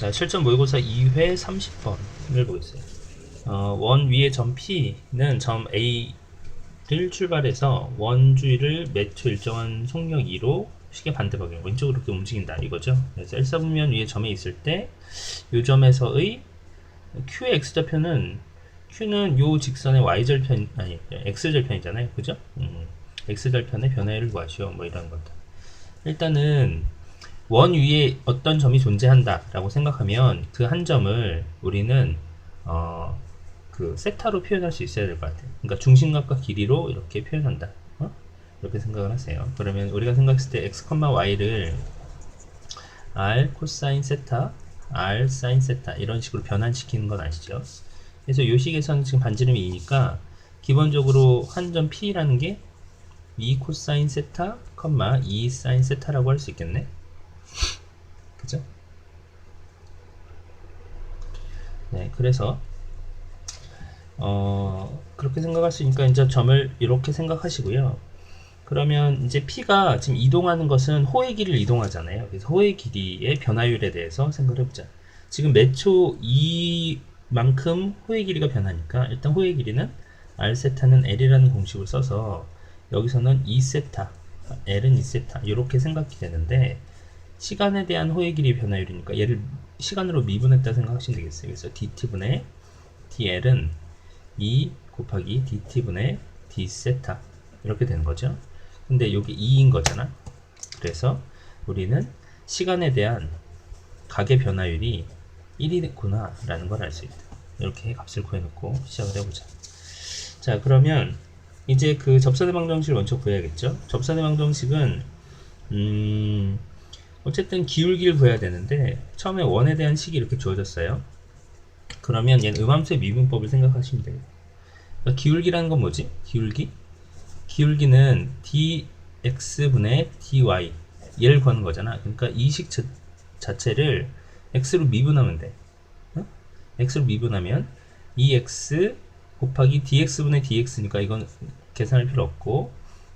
자, 실전 모의고사 2회 30번을 보겠어요. 어, 원 위의 점 P는 점 A를 출발해서 원주의를 매초 일정한 속력 2로 시계 반대 방향 왼쪽으로 이렇게 움직인다 이거죠. 그래서 L4분면 위에 점에 있을 때 이 점에서의 Q의 X좌표는 Q는 요 직선의 Y절편 아니 X절편이잖아요. 그죠? 음, X절편의 변화를 구하시오. 뭐 이런 것들. 일단은 원 위에 어떤 점이 존재한다라고 생각하면 그 한 점을 우리는 어, 그 세타로 표현할 수 있어야 될 것 같아요. 그러니까 중심각과 길이로 이렇게 표현한다. 어? 이렇게 생각을 하세요. 그러면 우리가 생각했을 때 x, y를 r 코사인 세타, r 사인 세타 이런 식으로 변환시키는 건 아시죠? 그래서 요 식에서는 지금 반지름이 2니까 기본적으로 한 점 P라는 게 2 코사인 세타, 2 사인 세타라고 할 수 있겠네. 그죠? 네, 그래서 어, 그렇게 생각할 수 있으니까 이제 점을 이렇게 생각하시고요. 그러면 이제 P가 지금 이동하는 것은 호의 길이를 이동하잖아요. 그래서 호의 길이의 변화율에 대해서 생각을 해보자. 지금 매초 이만큼 호의 길이가 변하니까 일단 호의 길이는 r 세타는 l이라는 공식을 써서 여기서는 2세타, l은 2세타 이렇게 생각이 되는데 시간에 대한 호의 길이 변화율이니까 얘를 시간으로 미분했다 생각하시면 되겠어요. 그래서 dt분의 dl은 2 곱하기 dt분의 d세타 이렇게 되는 거죠. 근데 여기 2인 거잖아. 그래서 우리는 시간에 대한 가계 변화율이 1이구나 라는 걸 알 수 있다. 이렇게 값을 구해놓고 시작을 해보자. 자 그러면 이제 그 접선의 방정식을 먼저 구해야겠죠. 접선의 방정식은 음 어쨌든 기울기를 구해야 되는데 처음에 원에 대한 식이 이렇게 주어졌어요. 그러면 얘는 음함수의 미분법을 생각하시면 돼요. 그러니까 기울기라는 건 뭐지? 기울기? 기울기는 dx분의 dy 얘를 구하는 거잖아. 그러니까 이 식 자체를 x로 미분하면 돼. 어? x로 미분하면 2x 곱하기 dx분의 dx니까 이건 계산할 필요 없고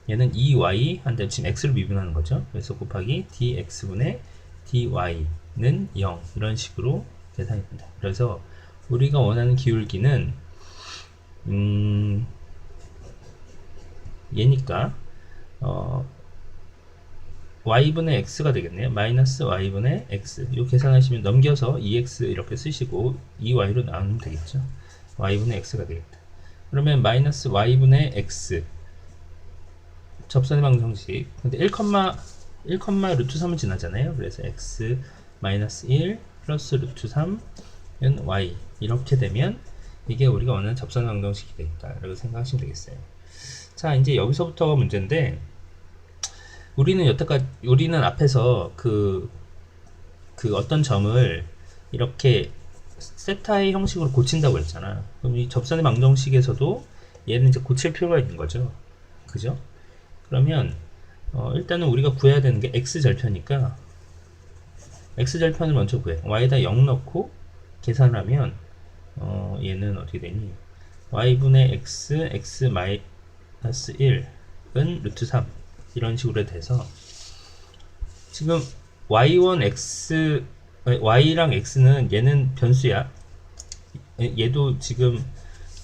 얘는 2y 한데 지금 x로 미분하는 거죠. 그래서 곱하기 dx분의 dy는 0 이런 식으로 계산이 된다. 그래서 우리가 원하는 기울기는 음 얘니까 어 y분의 x가 되겠네요. 마이너스 y분의 x. 이 계산하시면 넘겨서 2x 이렇게 쓰시고 2y로 나누면 되겠죠. y분의 x가 되겠다. 그러면 마이너스 y분의 x 접선의 방정식. 근데 1, 1, 루트 3은 지나잖아요. 그래서 x 마이너스 1 플러스 루트 3은 y 이렇게 되면 이게 우리가 원하는 접선의 방정식이 되겠다. 라고 생각하시면 되겠어요. 자, 이제 여기서부터가 문제인데 우리는 여태까지 우리는 앞에서 그, 그 어떤 점을 이렇게 세타의 형식으로 고친다고 했잖아. 그럼 이 접선의 방정식에서도 얘는 이제 고칠 필요가 있는 거죠. 그죠? 그러면 어, 일단은 우리가 구해야 되는 게 x 절편이니까 x 절편을 먼저 구해. y에다 0 넣고 계산을 하면 어, 얘는 어떻게 되니? y분의 x, x 마이너스 1은 루트 3 이런 식으로 돼서 지금 y1 x y랑 x는 얘는 변수야. 얘도 지금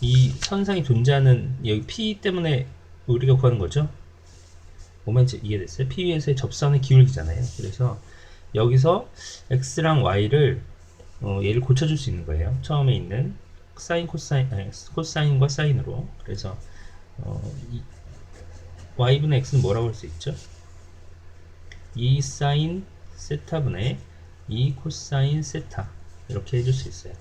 이 선상이 존재하는 여기 p 때문에 우리가 구하는 거죠. 오면 이해됐어요? p 위에서의 접선의 기울기잖아요. 그래서 여기서 x랑 y를 어, 얘를 고쳐줄 수 있는 거예요. 처음에 있는 사인, 코사인, 아니, 코사인과 사인으로. 그래서 어, 이, y분의 x는 뭐라고 할 수 있죠? 2 사인 세타분의 2 코사인 세타 이렇게 해줄 수 있어요.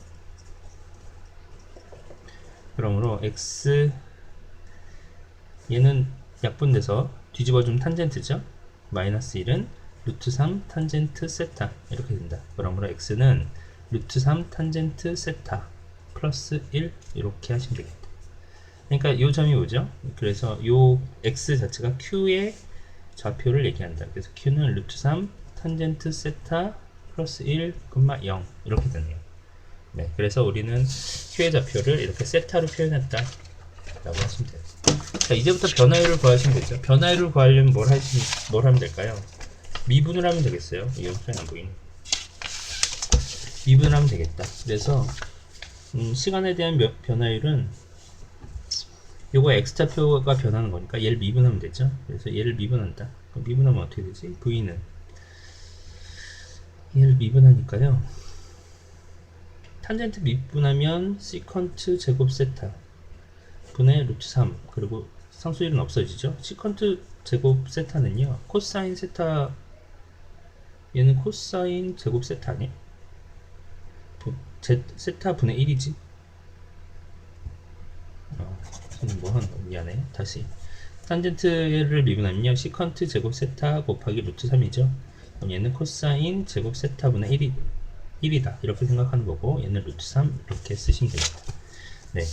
그러므로 x 얘는 약분돼서 뒤집어주면 탄젠트죠. 마이너스 1은 루트 3 탄젠트 세타 이렇게 된다. 그러므로 x는 루트 3 탄젠트 세타 플러스 1 이렇게 하시면 되겠다. 그러니까 이 점이 뭐죠? 그래서 이 x 자체가 q의 좌표를 얘기한다. 그래서 q는 루트 3 탄젠트 세타 플러스 1, 0 이렇게 되네요. 네, 그래서 우리는 q의 좌표를 이렇게 세타로 표현했다 라고 하시면 돼요. 자, 이제부터 변화율을 구하시면 되죠. 변화율을 구하려면 뭘, 하시, 뭘 하면 될까요? 미분을 하면 되겠어요. 이 영상이 안 보이네. 미분하면 되겠다. 그래서 음, 시간에 대한 몇- 변화율은 요거 x좌표가 변하는 거니까 얘를 미분하면 되죠. 그래서 얘를 미분한다. 미분하면 어떻게 되지? v는 얘를 미분하니까요. 탄젠트 미분하면 시컨트 제곱 세타 분의 루트 3 그리고 상수율은 없어지죠. 시컨트 제곱 세타는요. 코사인 세타 얘는 코사인 제곱 세타 제, 세타 분의 1이지. 어, 저는 뭐 하는 거 미안해. 다시. 탄젠트를 미분하면요. 시컨트 제곱 세타 곱하기 루트 3이죠. 그럼 얘는 코사인 제곱 세타 분의 1이, 1이다. 이렇게 생각하는 거고, 얘는 루트 3 이렇게 쓰시면 되겠다. 네.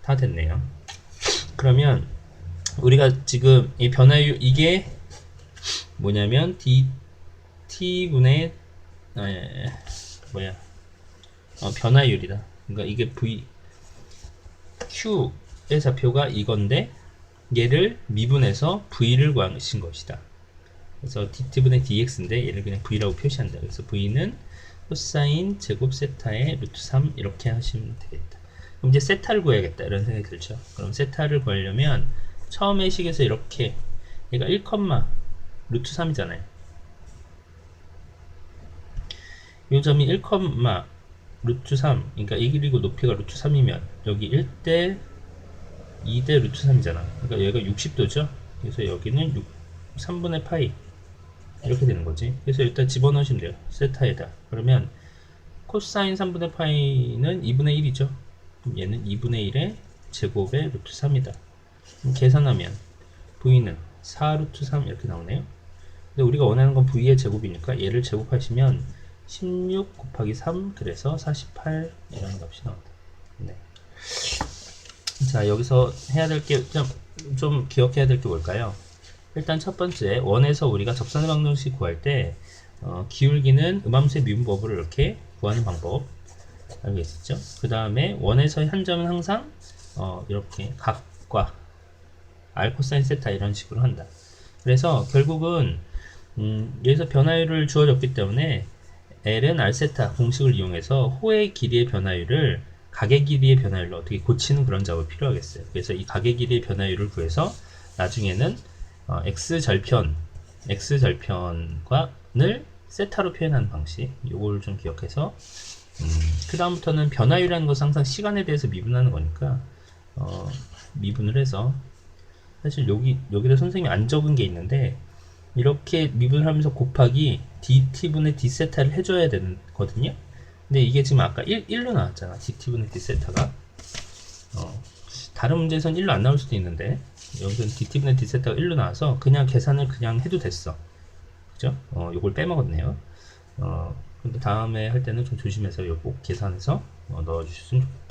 다 됐네요. 그러면 우리가 지금 이 변화율 이게 뭐냐면 d t분의 아, 예, 예. 뭐야 어, 변화율이다. 그러니까 이게 v q의 좌표가 이건데 얘를 미분해서 v를 구하신 것이다. 그래서 dt분의 dx인데 얘를 그냥 v라고 표시한다. 그래서 v는 코사인 제곱 세타의 루트 3 이렇게 하시면 되겠다. 그럼 이제 세타를 구해야겠다 이런 생각이 들죠. 그럼 세타를 구하려면 처음 의 식에서 이렇게 얘가 1, 루트 3이잖아요. 이 점이 1, 루트 3 그러니까 이 길이고 높이가 루트 3이면 여기 1대 2대 루트 3이잖아. 그러니까 얘가 60도죠. 그래서 여기는 6, 3분의 파이 이렇게 되는 거지. 그래서 일단 집어넣으시면 돼요. 세타에다. 그러면 코사인 3분의 파이는 2분의 1이죠. 그럼 얘는 2분의 1의 제곱의 루트 3이다. 계산하면 v는 4 루트 3 이렇게 나오네요. 근데 우리가 원하는 건 v의 제곱이니까 얘를 제곱하시면 16 곱하기 3 그래서 48 이라는 값이 나온다. 네. 자 여기서 해야 될 게 좀 좀 기억해야 될 게 뭘까요? 일단 첫 번째 원에서 우리가 접선의 방정식 구할 때 어, 기울기는 음함수의 미분법을 이렇게 구하는 방법 알고 있었죠? 그 다음에 원에서의 한 점은 항상 어, 이렇게 각과 r 코사인 세타 이런 식으로 한다. 그래서 결국은 음, 여기서 변화율을 주어졌기 때문에 L은 r 세타 공식을 이용해서 호의 길이의 변화율을 각의 길이의 변화율로 어떻게 고치는 그런 작업이 필요하겠어요. 그래서 이 각의 길이의 변화율을 구해서 나중에는 어, x 절편, x 절편과를 세타로 표현하는 방식, 요걸 좀 기억해서 음, 그 다음부터는 변화율이라는 것은 항상 시간에 대해서 미분하는 거니까 어, 미분을 해서 사실 여기 여기다 선생님이 안 적은 게 있는데 이렇게 미분을 하면서 곱하기 dt분의 d세타를 해줘야 되거든요. 근데 이게 지금 아까 1, 1로 나왔잖아. dt분의 d세타가. 어, 다른 문제에선 1로 안 나올 수도 있는데 여기서는 dt분의 d세타가 1로 나와서 그냥 계산을 그냥 해도 됐어. 그죠? 어, 요걸 빼먹었네요. 어, 근데 다음에 할 때는 좀 조심해서 요거 계산해서 어, 넣어주셨으면 좋겠다.